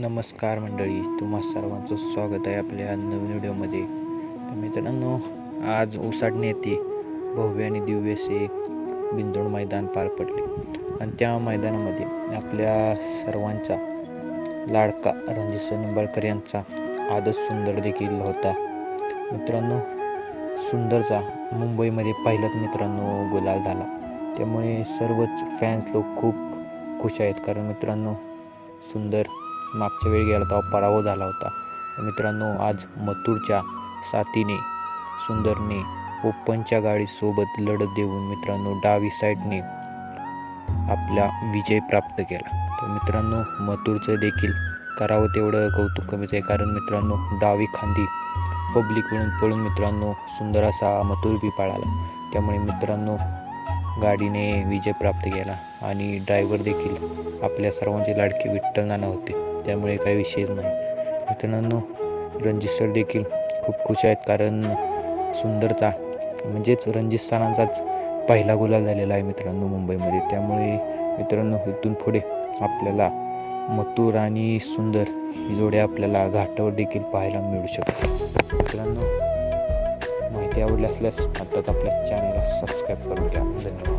नमस्कार मंडळी तुम्हा सर्वांचं स्वागत आहे आपल्या नवीन व्हिडिओमध्ये. मित्रांनो आज उसाटणे येथे भव्य आणि दिव्य असे बिंदोड मैदान पार पडले. आणि त्या मैदानामध्ये आपल्या सर्वांचा लाडका रणजित निंबाळकर यांचा आदर्श सुंदर देखील होता. मित्रांनो सुंदरचा मुंबईमध्ये पहिलाच मित्रांनो गुलाल झाला. त्यामुळे सर्वच फॅन्स लोक खूप खुश आहेत. कारण मित्रांनो सुंदर मागच्या वेळी गेला तेव्हा पराभव झाला होता. मित्रांनो आज मथुरच्या साथीने सुंदरने ओपनच्या गाडीसोबत लढत देऊन मित्रांनो डावी साईडने आपला विजय प्राप्त केला. तर मित्रांनो मथुरचं देखील करावं तेवढं कौतुक कमीच आहे. कारण मित्रांनो डावी खांदी पब्लिक म्हणून पळून मित्रांनो सुंदर असा मथुर बी पाळाला. त्यामुळे मित्रांनो गाडीने विजय प्राप्त केला. आणि ड्रायव्हर देखील आपल्या सर्वांचे लाडके विठ्ठल नाना होते. त्यामुळे काही विषयच नाही. मित्रांनो रणजित सर देखील खूप खुश आहेत कारण सुंदरता म्हणजेच रणजित सरांचाच पहिला गुलाल झालेला आहे मित्रांनो मुंबईमध्ये. त्यामुळे मित्रांनो इथून पुढे आपल्याला मथुर आणि सुंदर ही जोड्या आपल्याला घाटावर देखील पाहायला मिळू शकते मित्रांनो माहिती आवडली असल्यास आत्ताच आपल्या चॅनलला सबस्क्राईब करून घ्या धन्यवाद.